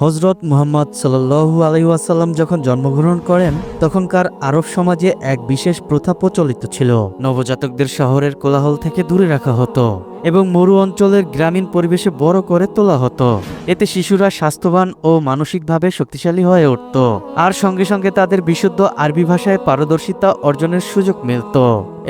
হজরত মুহাম্মদ সাল্লু আলহিউসাল্লাম যখন জন্মগ্রহণ করেন, তখনকার আরব সমাজে এক বিশেষ প্রথা প্রচলিত ছিল। নবজাতকদের শহরের কোলাহল থেকে দূরে রাখা হতো এবং মরু অঞ্চলের গ্রামীণ পরিবেশে বড় করে তোলা হতো। এতে শিশুরা স্বাস্থ্যবান ও মানসিকভাবে শক্তিশালী হয়ে উঠত। আর সঙ্গে সঙ্গে তাদের বিশুদ্ধ আরবি ভাষায় পারদর্শিতা অর্জনের সুযোগ মিলত।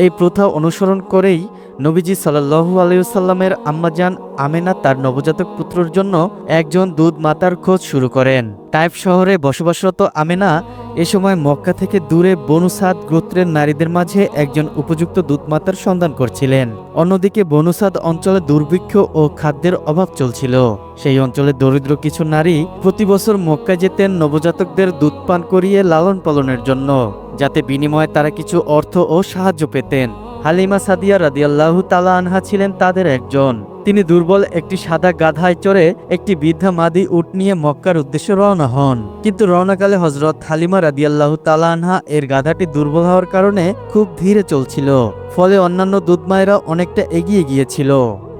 এই প্রথা অনুসরণ করেই নবীজি সাল্লাহু আলাইসাল্লামের আম্মাজান আমেনা তার নবজাতক পুত্রর জন্য একজন দুধ মাতার খোঁজ শুরু করেন। টাইপ শহরে বসবাসরত আমেনা এ সময় মক্কা থেকে দূরে বনুসাদ গোত্রের নারীদের মাঝে একজন উপযুক্ত দুধমাতার সন্ধান করছিলেন। অন্যদিকে বনুসাদ অঞ্চলে দুর্ভিক্ষ ও খাদ্যের অভাব চলছিল। সেই অঞ্চলে দরিদ্র কিছু নারী প্রতি বছর মক্কা যেতেন নবজাতকদের দুধ পান করিয়ে লালন পালনের জন্য। যাতে বিনিময়ে তারা কিছু অর্থ ও সাহায্য পেতেন। হালিমা সাদিয়া রাদিয়াল্লাহু তালা আনহা ছিলেন তাদের একজন। তিনি দুর্বল একটি সাদা গাধায় চড়ে একটি বৃদ্ধা মাদি উট নিয়ে মক্কার উদ্দেশ্যে রওনা হন। কিন্তু রওনাকালে হজরত হালিমা রাদিয়াল্লাহু তালা আনহা এর গাধাটি দুর্বল হওয়ার কারণে খুব ধীরে চলছিল। ফলে অন্যান্য দুধমায়েরা অনেকটা এগিয়ে গিয়েছিল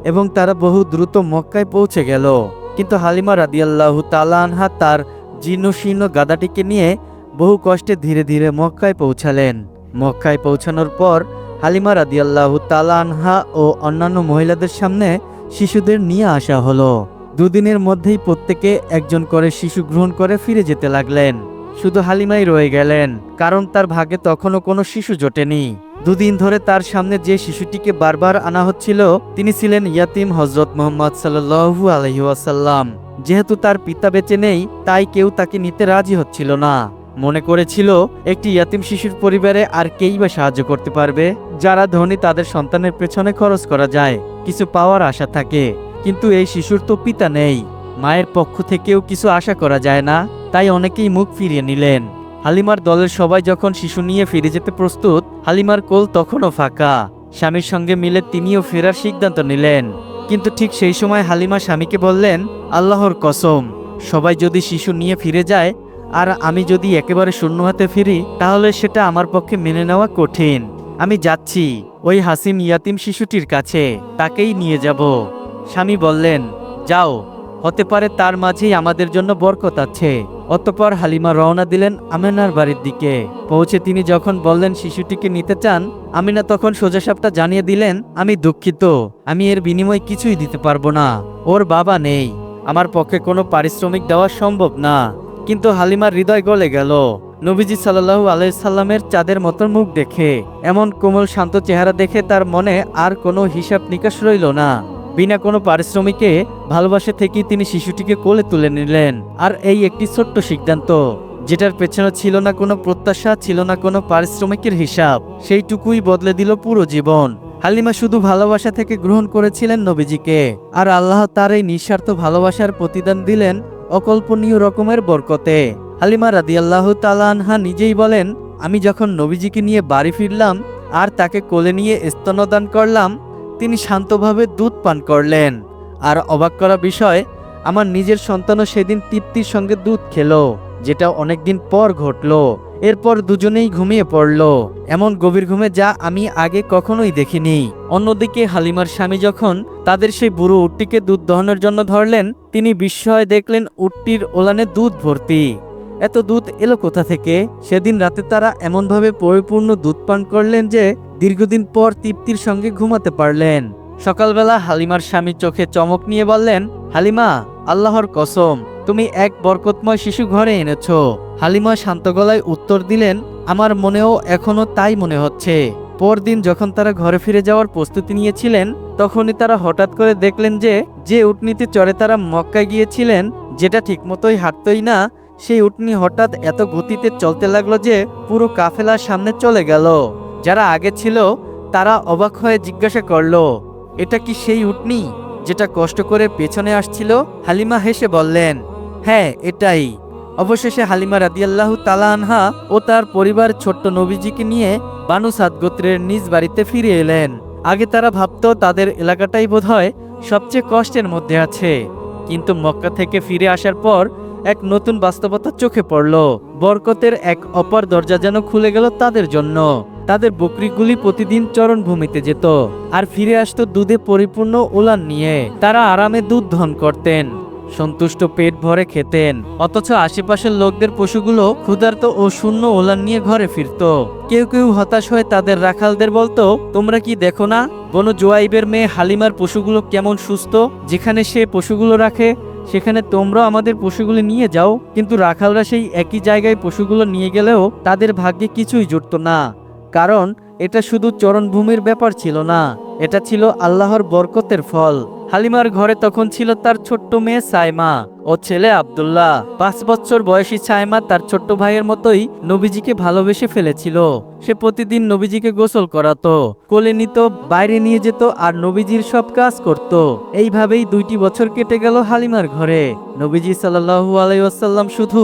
এবং তারা বহু দ্রুত মক্কায় পৌঁছে গেল। কিন্তু হালিমা রাদিয়াল্লাহু তালা আনহা তার জীর্ণশীর্ণ গাধাটিকে নিয়ে বহু কষ্টে ধীরে ধীরে মক্কায় পৌঁছালেন। মক্কায় পৌঁছানোর পর হালিমা রাদিয়াল্লাহু তালা আনহা ও অন্যান্য মহিলাদের সামনে শিশুদের নিয়ে আসা হলো। দুদিনের মধ্যেই প্রত্যেকে একজন করে শিশু গ্রহণ করে ফিরে যেতে লাগলেন। শুধু হালিমাই রয়ে গেলেন, কারণ তার ভাগে তখনও কোনো শিশু জোটেনি। দুদিন ধরে তার সামনে যে শিশুটিকে বারবার আনা হচ্ছিল, তিনি ছিলেন ইয়াতিম হজরত মোহাম্মদ সাল্লু আলহিউসাল্লাম যেহেতু তার পিতা বেঁচে নেই, তাই কেউ তাকে নিতে রাজি হচ্ছিল না। মনে করেছিল একটি ইয়াতিম শিশুর পরিবারে আর কেই বা সাহায্য করতে পারবে, যারা ধনী তাদের সন্তানের পেছনে খরচ করা যায়, কিছু পাওয়ার আশা থাকে। কিন্তু এই শিশুর তো পিতা নেই। মায়ের পক্ষ থেকেও কিছু আশা করা যায় না, তাই অনেকেই মুখ ফিরিয়ে নিলেন। হালিমার দলের সবাই যখন শিশু নিয়ে ফিরে যেতে প্রস্তুত, হালিমার কোল তখনও ফাঁকা। স্বামীর সঙ্গে মিলে তিনিও ফেরার সিদ্ধান্ত নিলেন। কিন্তু ঠিক সেই সময় হালিমা স্বামীকে বললেন, আল্লাহর কসম, সবাই যদি শিশু নিয়ে ফিরে যায় আর আমি যদি একেবারে শূন্য হাতে ফিরি, তাহলে সেটা আমার পক্ষে মেনে নেওয়া কঠিন। আমি যাচ্ছি, ওই হাসিম ইয়াতিম শিশুটির কাছে, তাকেই নিয়ে যাব। স্বামী বললেন, যাও। হতে পারে তার মাঝেই আমাদের জন্য বরকত আছে। অতপর হালিমা রওনা দিলেন আমেনার বাড়ির দিকে। পৌঁছে তিনি যখন বললেন শিশুটিকে নিতে চান, আমিনা তখন সোজাসাপটা জানিয়ে দিলেন, আমি দুঃখিত, আমি এর বিনিময়ে কিছুই দিতে পারব না। ওর বাবা নেই। আমার পক্ষে কোনো পারিশ্রমিক দেওয়া সম্ভব না। কিন্তু হালিমার হৃদয় গলে গেল। নবীজি সাল্লাহু আলাইসাল্লামের চাঁদের মতো মুখ দেখে। এমন কোমল শান্ত চেহারা দেখে তার মনে আর কোনো হিসাব নিকাশ রইল না। বিনা কোনো পারিশ্রমিকে ভালোবাসা থেকেই তিনি শিশুটিকে কোলে তুলে নিলেন। আর এই একটি ছোট্ট সিদ্ধান্ত, যেটার পেছনে ছিল না কোনো প্রত্যাশা, ছিল না কোনো পারিশ্রমিকের হিসাব, সেইটুকুই বদলে দিল পুরো জীবন। হালিমা শুধু ভালোবাসা থেকে গ্রহণ করেছিলেন নবীজিকে। আর আল্লাহ তার এই নিঃস্বার্থ ভালোবাসার প্রতিদান দিলেন অকল্পনীয় রকমের বরকতে। হালিমা রাদিয়াল্লাহু তালানহা নিজেই বলেন, আমি যখন নবীজিকে নিয়ে বাড়ি ফিরলাম আর তাকে কোলে নিয়ে স্তনদান করলাম, তিনি শান্তভাবে দুধ পান করলেন। আর অবাক করা বিষয়, আমার নিজের সন্তানও সেদিন তৃপ্তির সঙ্গে দুধ খেল, যেটা অনেকদিন পর ঘটলো। এরপর দুজনেই ঘুমিয়ে পড়ল। এমন গভীর ঘুমে যা আমি আগে কখনোই দেখিনি। অন্যদিকে হালিমার স্বামী যখন তাদের সেই বুড়ো উটটিকে দুধ দহনের জন্য ধরলেন, তিনি বিস্ময়ে দেখলেন উটটির ওলানে দুধ ভর্তি। এত দুধ এলো কোথা থেকে? সেদিন রাতে তারা এমনভাবে পরিপূর্ণ দুধ পান করলেন যে দীর্ঘদিন পর তৃপ্তির সঙ্গে ঘুমাতে পারলেন। সকালবেলা হালিমার স্বামী চোখে চমক নিয়ে বললেন, হালিমা, আল্লাহর কসম তুমি এক বরকতময় শিশু ঘরে এনেছ। হালিমা শান্ত গলায় উত্তর দিলেন, আমার মনেও এখনও তাই মনে হচ্ছে। পরদিন যখন তারা ঘরে ফিরে যাওয়ার প্রস্তুতি নিয়েছিলেন, তখনই তারা হঠাৎ করে দেখলেন যে যে উটনিতে চড়ে তারা মক্কায় গিয়েছিলেন, যেটা ঠিকমতোই হাঁটতই না, সেই উটনি হঠাৎ এত গতিতে চলতে লাগল যে পুরো কাফেলার সামনে চলে গেল। যারা আগে ছিল, তারা অবাক হয়ে জিজ্ঞাসা করল, এটা কি সেই উটনি, যেটা কষ্ট করে পেছনে আসছিল? হালিমা হেসে বললেন হ্যাঁ এটাই। অবশেষে হালিমা রাদিয়াল্লাহু তালা আনহা ও তার পরিবার ছোট্ট নবীজিকে নিয়ে বানু সাদ গোত্রের নিজ বাড়িতে ফিরে এলেন। আগে তারা ভাবত, তাদের এলাকাটাই বোধহয় সবচেয়ে কষ্টের মধ্যে আছে। কিন্তু মক্কা থেকে ফিরে আসার পর এক নতুন বাস্তবতা চোখে পড়ল। বরকতের এক অপর দরজা যেন খুলে গেল তাদের জন্য। তাদের বকরিগুলি প্রতিদিন চরণভূমিতে যেত। আর ফিরে আসতো দুধে পরিপূর্ণ উলান নিয়ে। তারা আরামে দুধ ধন করতেন। সন্তুষ্ট পেট ভরে খেতেন। অথচ আশেপাশের লোকদের পশুগুলো ক্ষুধার্ত ও শূন্য ওলান নিয়ে ঘরে ফিরত। কেউ কেউ হতাশ হয়ে তাদের রাখালদের বলতো, তোমরা কি দেখো না? বনু জোয়াইবের মেয়ে হালিমার পশুগুলো কেমন সুস্থ? যেখানে সে পশুগুলো রাখে, সেখানে তোমরাও আমাদের পশুগুলো নিয়ে যাও। কিন্তু রাখালরা সেই একই জায়গায় পশুগুলো নিয়ে গেলেও তাদের ভাগ্যে কিছুই জুটত না। কারণ এটা শুধু চরণভূমির ব্যাপার ছিল না। এটা ছিল আল্লাহর বরকতের ফল। হালিমার ঘরে তখন ছিল তার ছোট্ট মেয়ে সাইমা ও ছেলে আব্দুল্লাহ। পাঁচ বছর বয়সী সাইমা তার ছোট্ট ভাইয়ের মতোই নবীজিকে ভালোবেসে ফেলেছিল। সে প্রতিদিন নবীজিকে গোসল করাতো, কোলে নিত, বাইরে নিয়ে যেত আর নবীজির সব কাজ করত। এইভাবেই দুইটি বছর কেটে গেল হালিমার ঘরে। নবীজি সাল্লাহু আলাইসাল্লাম শুধু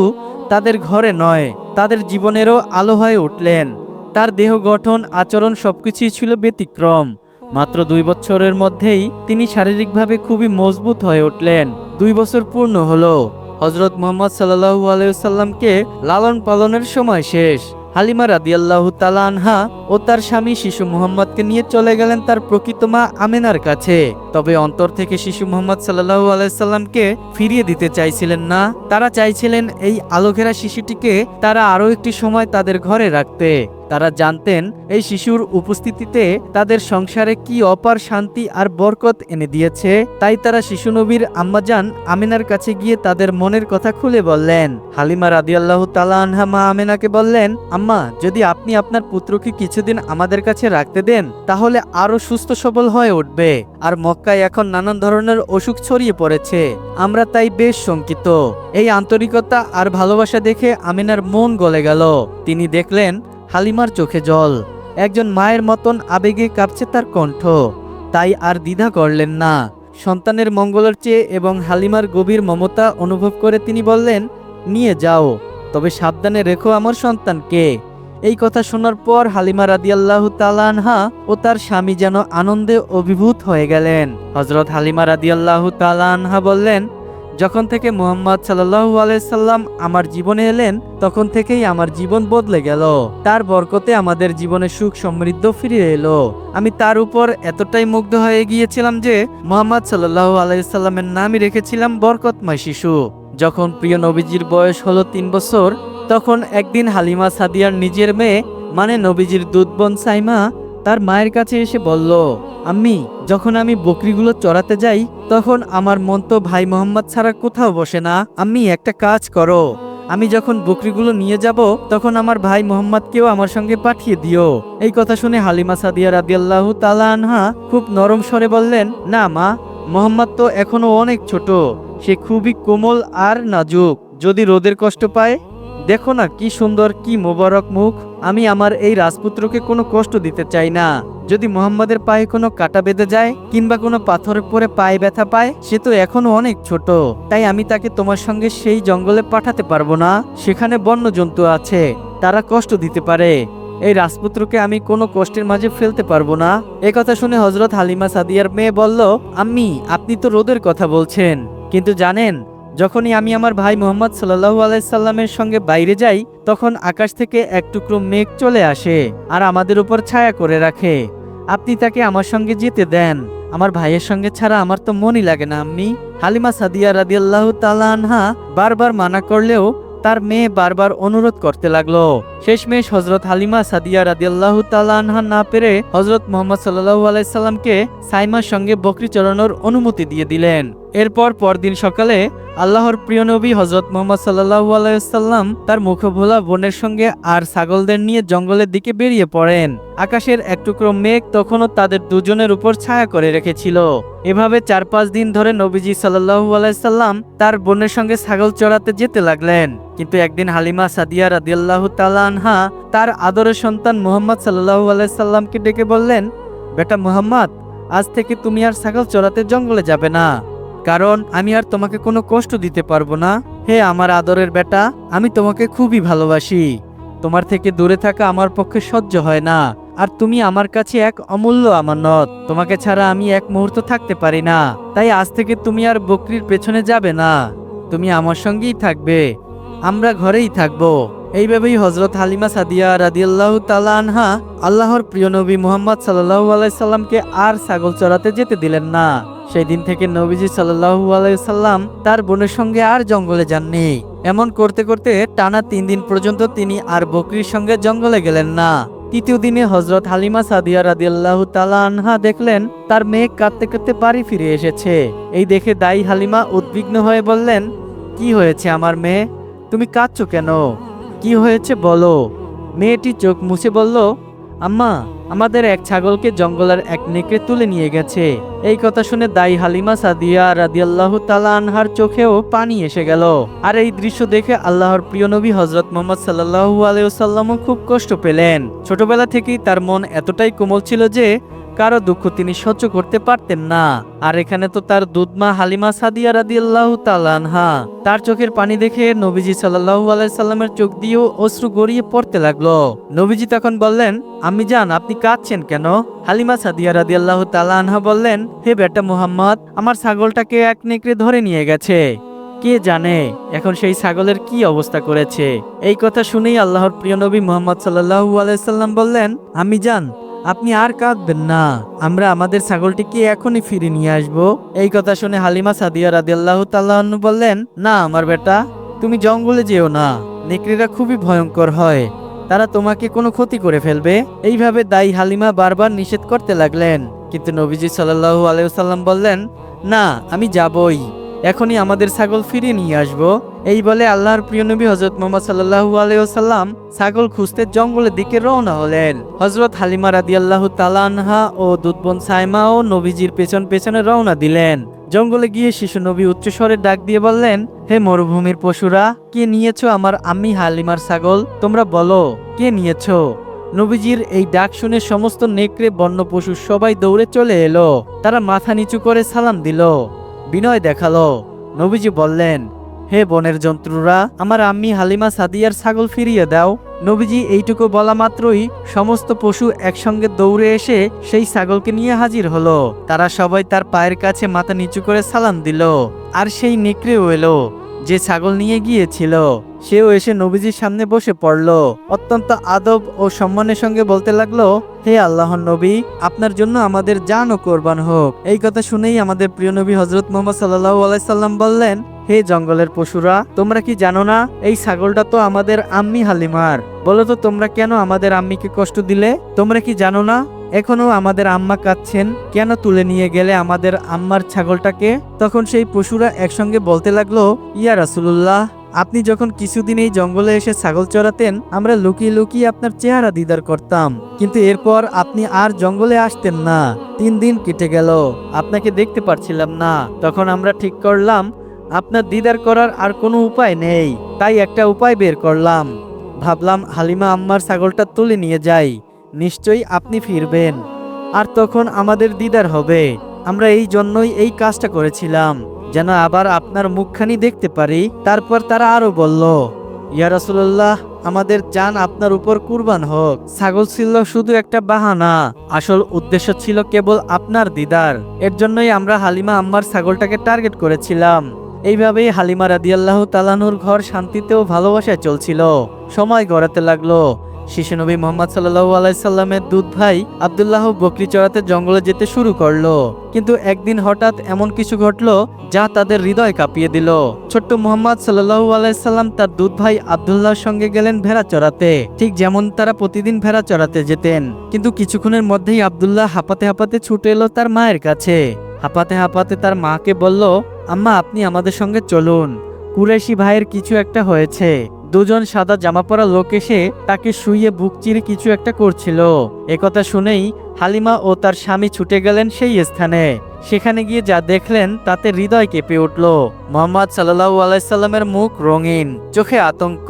তাদের ঘরে নয়, তাদের জীবনেরও আলো হয়ে উঠলেন। তার দেহ গঠন, আচরণ সবকিছুই ছিল ব্যতিক্রম। মাত্র দুই বছরের মধ্যেই তিনি শারীরিকভাবে খুবই মজবুত হয়ে উঠলেন। দুই বছর পূর্ণ হলো। হজরত মোহাম্মদ সাল্লাহু আলাইসাল্লামকে লালন পালনের সময় শেষ। হালিমা রাদিয়াল্লাহ তালা আনহা ও তার স্বামী শিশু মোহাম্মদকে নিয়ে চলে গেলেন তার প্রকৃত মা আমেনার কাছে। তবে অন্তর থেকে শিশু মোহাম্মদ সাল্লাহু আলাইসাল্লামকে ফিরিয়ে দিতে চাইছিলেন না। তারা চাইছিলেন এই আলোঘেরা শিশুটিকে তারা আরও একটি সময় তাদের ঘরে রাখতে। তারা জানতেন এই শিশুর উপস্থিতিতে তাদের সংসারে কি অপার শান্তি আর বরকত এনে দিয়েছে। তাই তারা শিশু নবীর আম্মাজান আমিনার কাছে গিয়ে তাদের মনের কথা খুলে বললেন। হালিমা রাদিয়াল্লাহু তালা আনহা মা আমিনাকে বললেন, আম্মা, যদি আপনি আপনার পুত্রকে কিছুদিন আমাদের কাছে রাখতে দেন, তাহলে আরও সুস্থ সবল হয়ে উঠবে। আর মক্কায় এখন নানান ধরনের অসুখ ছড়িয়ে পড়েছে। আমরা তাই বেশ শঙ্কিত। এই আন্তরিকতা আর ভালোবাসা দেখে আমিনার মন গলে গেল। তিনি দেখলেন হালিমার চোখে জল। একজন মায়ের মতন আবেগে কাঁপছে তার কণ্ঠ। তাই আর দ্বিধা করলেন না। সন্তানের মঙ্গলের চেয়ে এবং হালিমার গভীর মমতা অনুভব করে তিনি বললেন, নিয়ে যাও, তবে সাবধানে রেখো আমার সন্তানকে। এই কথা শোনার পর হালিমা রাদিয়াল্লাহু তাআলা আনহা ও তার স্বামী যেন আনন্দে অভিভূত হয়ে গেলেন। হজরত হালিমা রাদিয়াল্লাহু তাআলা আনহা বললেন যখন থেকে মুহাম্মদ সাল্লাল্লাহু আলাইসাল্লাম আমার জীবনে এলেন, তখন থেকেই আমার জীবন বদলে গেল। তার বরকতে আমাদের জীবনে সুখ সমৃদ্ধ ফিরে এলো। আমি তার উপর এতটাই মুগ্ধ হয়ে গিয়েছিলাম যে, মোহাম্মদ সাল্লাল্লাহু আলাইসাল্লামের নামই রেখেছিলাম বরকতময় শিশু। যখন প্রিয় নবীজির বয়স হলো তিন বছর, তখন একদিন হালিমা সাদিয়ার নিজের মেয়ে মানে নবীজির দুধবন সাইমা তার মায়ের কাছে এসে বলল, আম্মি, যখন আমি বকরিগুলো চড়াতে যাই, তখন আমার মন তো ভাই মোহাম্মদ ছাড়া কোথাও বসে না। আম্মি, একটা কাজ করো। আমি যখন বকরিগুলো নিয়ে যাব, তখন আমার ভাই মোহাম্মদকেও আমার সঙ্গে পাঠিয়ে দিও। এই কথা শুনে হালিমা সাদিয়া রাদিয়াল্লাহু তাআলা আনহা খুব নরম স্বরে বললেন, না মা, মোহাম্মদ তো এখনও অনেক ছোট। সে খুবই কোমল আর নাজুক। যদি রোদের কষ্ট পায়, দেখো না কি সুন্দর, কি মোবারক মুখ। আমি আমার এই রাজপুত্রকে কোনো কষ্ট দিতে চাই না। যদি মোহাম্মদের পায়ে কোনো কাটা বেঁধে যায় কিংবা কোনো পাথরের পরে পায়ে ব্যথা পায়, সে তো এখনও অনেক ছোট। তাই আমি তাকে তোমার সঙ্গে সেই জঙ্গলে পাঠাতে পারব না। সেখানে বন্য জন্তু আছে, তারা কষ্ট দিতে পারে। এই রাজপুত্রকে আমি কোনো কষ্টের মাঝে ফেলতে পারব না। এ কথা শুনে হজরত হালিমা সাদিয়ার মেয়ে বলল, আম্মি, আপনি তো রোদের কথা বলছেন। কিন্তু জানেন যখনই আমি আমার ভাই মোহাম্মদ সাল্লাহু আলাইসাল্লামের সঙ্গে বাইরে যাই, তখন আকাশ থেকে এক টুকরো মেঘ চলে আসে আর আমাদের উপর ছায়া করে রাখে। আপনি তাকে আমার সঙ্গে যেতে দেন। আমার ভাইয়ের সঙ্গে ছাড়া আমার তো মনই লাগে না, আম্মি। হালিমা সাদিয়া রাদিয়াল্লাহ তালা আনহা বারবার মানা করলেও তার মেয়ে বারবার অনুরোধ করতে লাগল। শেষমেশ হজরত হালিমা সাদিয়া রাদিয়াল্লাহ তালা আনহা না পেরে হজরত মোহাম্মদ সাল্লাহু আলাইসাল্লামকে সাইমার সঙ্গে বকরি চড়ানোর অনুমতি দিয়ে দিলেন। এরপর পরদিন সকালে আল্লাহর প্রিয় নবী হজরত মোহাম্মদ সাল্লাহু আলাইসাল্লাম তার মুখভোলা বোনের সঙ্গে আর ছাগলদের নিয়ে জঙ্গলের দিকে বেরিয়ে পড়েন। আকাশের এক টুকরো মেঘ তখনও তাদের দুজনের উপর ছায়া করে রেখেছিল। এভাবে চার পাঁচ দিন ধরে নবীজি সাল্লাহু আলাইসাল্লাম তার বোনের সঙ্গে ছাগল চড়াতে যেতে লাগলেন। কিন্তু একদিন হালিমা সাদিয়া রাদিয়াল্লাহু তাআলা আনহা তার আদরের সন্তান মুহাম্মদ সাল্লাহু আলাইসাল্লামকে ডেকে বললেন, বেটা মুহাম্মদ, আজ থেকে তুমি আর ছাগল চড়াতে জঙ্গলে যাবে না। কারণ আমি আর তোমাকে কোনো কষ্ট দিতে পারব না। হে আমার আদরের বেটা, আমি তোমাকে খুবই ভালোবাসি। তোমার থেকে দূরে থাকা আমার পক্ষে সহ্য হয় না। আর তুমি আমার কাছে এক অমূল্য আমানত। তোমাকে ছাড়া আমি এক মুহূর্ত থাকতে পারি না। তাই আজ থেকে তুমি আর বকরির পেছনে যাবে না। তুমি আমার সঙ্গেই থাকবে। আমরা ঘরেই থাকব। এইভাবেই হজরত হালিমা সাদিয়া রাদিয়াল্লাহু তালা আনহা আল্লাহর প্রিয় নবী মুহাম্মদ সাল্লাল্লাহু আলাইসাল্লামকে আর ছাগল চড়াতে যেতে দিলেন না। সেই দিন থেকে নবীজি সাল্লাহু আলাইসাল্লাম তার বোনের সঙ্গে আর জঙ্গলে যাননি। এমন করতে করতে টানা তিন দিন পর্যন্ত তিনি আর বকরির সঙ্গে জঙ্গলে গেলেন না। তৃতীয় দিনে হজরত হালিমা সাদিয়া রাদিয়াল্লাহু তালা আনহা দেখলেন তার মেয়ে কাঁদতে কাঁদতে বাড়ি ফিরে এসেছে। এই দেখে দায়ী হালিমা উদ্বিগ্ন হয়ে বললেন, কি হয়েছে আমার মেয়ে? তুমি কাঁদছো কেন? কি হয়েছে বলো? মেয়েটি চোখ মুছে বলল আম্মা, আমাদের এক ছাগলকে জঙ্গলের এক নেকড়ে তুলে নিয়ে গেছে। এই কথা শুনে দাই হালিমা সাদিয়া রাদিয়াল্লাহু তালা আনহার চোখেও পানি এসে গেল। আর এই দৃশ্য দেখে আল্লাহর প্রিয় নবী হজরত মোহাম্মদ সাল্লাহু আলাইসাল্লামও খুব কষ্ট পেলেন। ছোটবেলা থেকেই তার মন এতটাই কোমল ছিল যে কারও দুঃখ তিনি সহ্য করতে পারতেন না। আর এখানে তো তার দুধমা হালিমা সাদিয়া রাদিয়াল্লাহু তালানহা তার চোখের পানি দেখে নবীজি সাল্লাহু আলাইসাল্লামের চোখ দিয়েও অশ্রু গড়িয়ে পড়তে লাগল। নবীজি তখন বললেন, আমি যান আপনি কাঁদছেন কেন? হালিমা সাদিয়া রাদিয়াল্লাহু তালানহা বললেন, হে বেটা মুহাম্মদ, আমার ছাগলটাকে এক নেকড়ে ধরে নিয়ে গেছে। কে জানে এখন সেই ছাগলের কি অবস্থা করেছে? এই কথা শুনেই আল্লাহর প্রিয় নবী মোহাম্মদ সাল্লাহু আলাইসাল্লাম বললেন, আমি যান আপনি আর কাঁদবেন না, আমরা আমাদের ছাগলটিকে এখনই ফিরে নিয়ে আসব। এই কথা শুনে হালিমা সাদিয়া রাদিয়াল্লাহু তাল্লাহ বললেন, না আমার বেটা, তুমি জঙ্গলে যেও না, নেকড়েরা খুবই ভয়ঙ্কর হয়, তারা তোমাকে কোনো ক্ষতি করে ফেলবে। এইভাবে দায়ী হালিমা বারবার নিষেধ করতে লাগলেন। কিন্তু নবীজি সাল্লাহু আলাইসাল্লাম বললেন, না, আমি যাবই। এখনই আমাদের ছাগল ফিরিয়ে নিয়ে আসব। এই বলে আল্লাহর প্রিয় নবী হজরত মোহাম্মদ সাল্লাহু আলাইসাল্লাম ছাগল খুঁজতে জঙ্গলের দিকে রওনা হলেন। হজরত হালিমা রাদিয়াল্লাহু তালানহা ও দুধবন সাইমা ও নবীজির পেছন পেছনে রওনা দিলেন। জঙ্গলে গিয়ে শিশু নবী উচ্চস্বরে ডাক দিয়ে বললেন, হে মরুভূমির পশুরা, কে নিয়েছো আমার আমি হালিমার ছাগল? তোমরা বলো, কে নিয়েছ? নবীজির এই ডাক শুনে সমস্ত নেকড়ে, বন্য পশু সবাই দৌড়ে চলে এলো। তারা মাথা নিচু করে সালাম দিল। বিনয় দেখাল। নবীজি বললেন, হে বনের জন্তুরা, আমার আম্মি হালিমা সাদিয়ার ছাগল ফিরিয়ে দাও। নবীজি এইটুকু বলা মাত্রই সমস্ত পশু একসঙ্গে দৌড়ে এসে সেই ছাগলকে নিয়ে হাজির হলো। তারা সবাই তার পায়ের কাছে মাথা নিচু করে সালাম দিল, আর সেই নেকড়েও এলো। যে ছাগল নিয়ে গিয়েছিল, সেও এসে নবীজির সামনে বসে পড়ল। অত্যন্ত আদব ও সম্মানের সঙ্গে বলতে লাগল, হে আল্লাহর নবী, আপনার জন্য আমাদের জান ও কোরবান হোক। এই কথা শুনেই আমাদের প্রিয় নবী হজরত মোহাম্মদ সাল্লাহ আলাইসাল্লাম বললেন, হে জঙ্গলের পশুরা, তোমরা কি জানো না, এই ছাগলটা তো আমাদের আম্মি হালিমার। বলো তো তোমরা কেন আমাদের আম্মিকে কষ্ট দিলে? তোমরা কি জানো না এখনও আমাদের আম্মা কাঁদছেন, কেন তুলে নিয়ে গেলে আমাদের আম্মার ছাগলটাকে? তখন সেই পশুরা একসঙ্গে বলতে লাগল, ইয়া রাসুলুল্লাহ, আপনি যখন কিছুদিন এই জঙ্গলে এসে ছাগল চড়াতেন, আমরা লুকিয়ে লুকিয়ে আপনার চেহারা দিদার করতাম। কিন্তু এরপর আপনি আর জঙ্গলে আসতেন না। তিন দিন কেটে গেল, আপনাকে দেখতে পারছিলাম না। তখন আমরা ঠিক করলাম, আপনার দিদার করার আর কোনো উপায় নেই। তাই একটা উপায় বের করলাম। ভাবলাম হালিমা আম্মার ছাগলটা তুলে নিয়ে যাই। নিশ্চয়ই আপনি ফিরবেন। আর তখন আমাদের দিদার হবে। আমরা এই জন্যই এই কাজটা করেছিলাম। যেন আবার আপনার মুখখানি দেখতে পারি। তারপর তারা আরও বলল, ইয়া রাসুল্লাহ আমাদের জান আপনার উপর কুরবান হোক। ছাগল ছিল শুধু একটা বাহানা। আসল উদ্দেশ্য ছিল কেবল আপনার দিদার। এর জন্যই আমরা হালিমা আম্মার ছাগলটাকে টার্গেট করেছিলাম। এইভাবেই হালিমা রাদিয়াল্লাহু তালানুর ঘর শান্তিতে ও ভালোবাসায় চলছিল। সময় গড়াতে লাগল। শিশু নবী মোহাম্মদ সাল্লাহু আলাইসাল্লামের দুধ ভাই আবদুল্লাহ বকরি চড়াতে জঙ্গলে যেতে শুরু করল। কিন্তু একদিন হঠাৎ এমন কিছু ঘটলো যা তাদের হৃদয় কাঁপিয়ে দিল। ছোট্ট মোহাম্মদ সাল্লাহু আলাইসাল্লাম তার দুধ ভাই আবদুল্লাহর সঙ্গে গেলেন ভেড়া চড়াতে। ঠিক যেমন তারা প্রতিদিন ভেড়া চড়াতে যেতেন। কিন্তু কিছুক্ষণের মধ্যেই আবদুল্লাহ হাঁপাতে হাঁপাতে ছুটে এলো তার মায়ের কাছে। হাঁপাতে হাঁপাতে তার মাকে বলল, আম্মা, আপনি আমাদের সঙ্গে চলুন। কুরেশি ভাইয়ের কিছু একটা হয়েছে। দুজন সাদা জামা পরা লোক এসে তাকে শুইয়ে বুক চিরে কিছু একটা করছিল। একথা শুনেই হালিমা ও তার স্বামী ছুটে গেলেন সেই স্থানে। সেখানে গিয়ে যা দেখলেন তাতে হৃদয় কেঁপে উঠল। মোহাম্মদ সাল্লাহ আলাইসাল্লামের মুখ রঙিন, চোখে আতঙ্ক,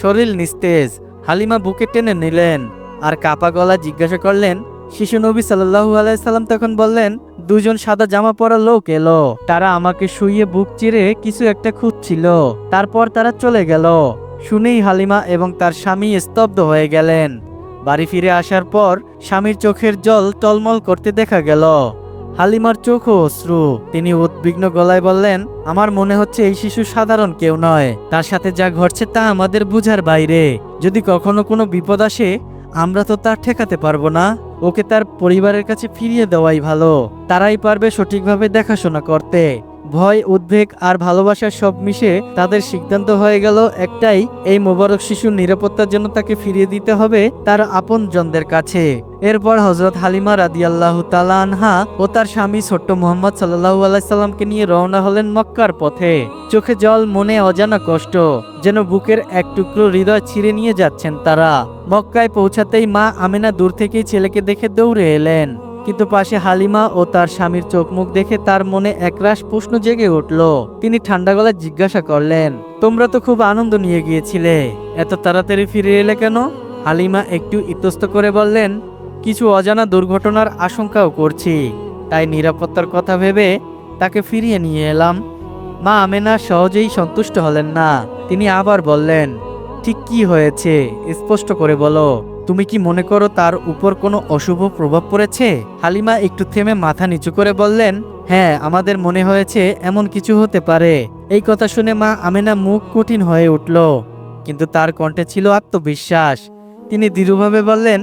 শরীর নিস্তেজ। হালিমা বুকে টেনে নিলেন আর কাপা গলা জিজ্ঞাসা করলেন, শিশু নবী সাল্লাহু আলাইসাল্লাম তখন বললেন, দুজন সাদা জামা পরা লোক এলো। তারা আমাকে শুইয়ে বুক চিরে কিছু একটা খুঁজছিল। তারপর তারা চলে গেল। শুনেই হালিমা এবং তার স্বামী স্তব্ধ হয়ে গেলেন। বাড়ি ফিরে আসার পর স্বামীর চোখের জল টলমল করতে দেখা গেল। হালিমার চোখও অশ্রু। তিনি উদ্বিগ্ন গলায় বললেন, আমার মনে হচ্ছে এই শিশু সাধারণ কেউ নয়। তার সাথে যা ঘটছে তা আমাদের বুঝার বাইরে। যদি কখনো কোনো বিপদ আসে, আমরা তো তা ঠেকাতে পারব না। ওকে তার পরিবারের কাছে ফিরিয়ে দেওয়াই ভালো। তারাই পারবে সঠিকভাবে দেখাশোনা করতে। ভয়, উদ্বেগ আর ভালোবাসার সব মিশে তাদের সিদ্ধান্ত হয়ে গেল একটাই, এই মোবারক শিশুর নিরাপত্তার জন্য তাকে ফিরিয়ে দিতে হবে তার আপন জনদের কাছে। এরপর হজরত হালিমা রাদিয়াল্লাহ তালা আনহা ও তার স্বামী ছোট্ট মোহাম্মদ সাল্লাহু আলাইসাল্লামকে নিয়ে রওনা হলেন মক্কার পথে। চোখে জল, মনে অজানা কষ্ট, যেন বুকের এক টুকরো হৃদয় ছিঁড়ে নিয়ে যাচ্ছেন তারা। মক্কায় পৌঁছাতেই মা আমেনা দূর থেকেই ছেলেকে দেখে দৌড়ে এলেন। কিন্তু পাশে হালিমা ও তার স্বামীর চোখ মুখ দেখে তার মনে একরাশ প্রশ্ন জেগে উঠল। তিনি ঠান্ডা গলায় জিজ্ঞাসা করলেন, তোমরা তো খুব আনন্দ নিয়ে গিয়েছিলে, এত তাড়াতাড়ি ফিরে এলে কেন? হালিমা একটু ইতস্ত করে বললেন, কিছু অজানা দুর্ঘটনার আশঙ্কাও করছি, তাই নিরাপত্তার কথা ভেবে তাকে ফিরিয়ে নিয়ে এলাম। মা আমেনা সহজেই সন্তুষ্ট হলেন না। তিনি আবার বললেন, ঠিক কি হয়েছে? স্পষ্ট করে বলো। তুমি কি মনে করো তার উপর কোনো অশুভ প্রভাব পড়েছে? হালিমা একটু থেমে মাথা নিচু করে বললেন হ্যাঁ আমাদের মনে হয়েছে এমন কিছু হতে পারে। এই কথা শুনে মা আমেনা মুখ কঠিন হয়ে উঠল, কিন্তু তার কণ্ঠে ছিল আত্মবিশ্বাস। তিনি দৃঢ়ভাবে বললেন,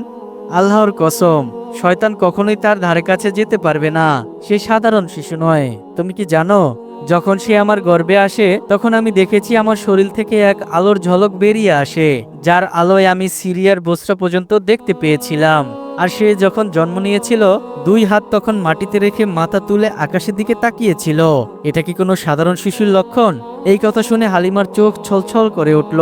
আল্লাহর কসম, শয়তান কখনোই তার ধারে কাছে যেতে পারবে না। সে সাধারণ শিশু নয়। তুমি কি জানো যখন সে আমার গর্বে আসে, তখন আমি দেখেছি আমার শরীর থেকে এক আলোর ঝলক বেরিয়ে আসে, যার আলোয় আমি সিরিয়ার বস্ত্র পর্যন্ত দেখতে পেয়েছিলাম। আর সে যখন জন্ম নিয়েছিল, দুই হাত তখন মাটিতে রেখে মাথা তুলে আকাশের দিকে তাকিয়েছিল। এটা কি কোনো সাধারণ শিশুর লক্ষণ? এই কথা শুনে হালিমার চোখ ছলছল করে উঠল।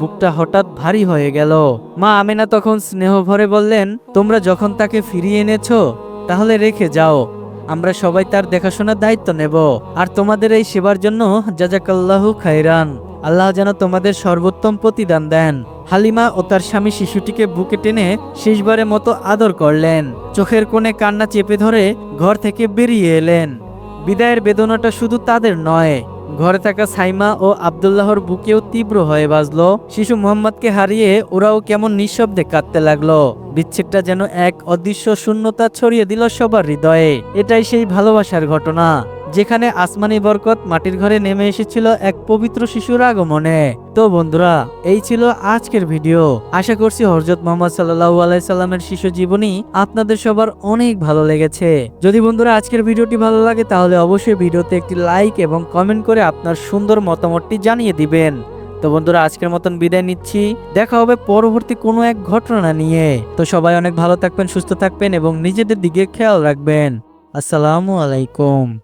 বুকটা হঠাৎ ভারী হয়ে গেল। মা আমেনা তখন স্নেহ ভরে বললেন, তোমরা যখন তাকে ফিরিয়ে এনেছো, তাহলে রেখে যাও। আমরা সবাই তার দেখাশোনার দায়িত্ব নেব। আর তোমাদের এই সেবার জন্য জাজাকাল্লাহু খাইরান আল্লাহ যেন তোমাদের সর্বোত্তম প্রতিদান দেন। হালিমা ও তার স্বামী শিশুটিকে বুকে টেনে শেষবারের মতো আদর করলেন। চোখের কোণে কান্না চেপে ধরে ঘর থেকে বেরিয়ে এলেন। বিদায়ের বেদনাটা শুধু তাদের নয় ঘরে থাকা সাইমা ও আবদুল্লাহর বুকেও তীব্র হয়ে বাজলো। শিশু মোহাম্মদকে হারিয়ে ওরাও কেমন নিঃশব্দে কাঁদতে লাগল। বিচ্ছেদটা যেন এক অদৃশ্য শূন্যতা ছড়িয়ে দিল সবার হৃদয়ে। এটাই সেই ভালোবাসার ঘটনা। যেখানে আসমানি বরকত মাটির ঘরে নেমে এসেছিল এক পবিত্র শিশুর আগমনে। তো বন্ধুরা, এই ছিল আজকের ভিডিও। আশা করছি হরজত মোহাম্মদ সাল্লাহ আলাইসাল্লামের শিশু জীবনী আপনাদের সবার অনেক ভালো লেগেছে। যদি বন্ধুরা আজকের ভিডিওটি ভালো লাগে, তাহলে অবশ্যই ভিডিওতে একটি লাইক এবং কমেন্ট করে আপনার সুন্দর মতামতটি জানিয়ে দিবেন। তো বন্ধুরা, আজকের মতন বিদায় নিচ্ছি। দেখা হবে পরবর্তী কোনো এক ঘটনা নিয়ে। তো সবাই অনেক ভালো থাকবেন, সুস্থ থাকবেন এবং নিজেদের দিকে খেয়াল রাখবেন। আসসালামু আলাইকুম।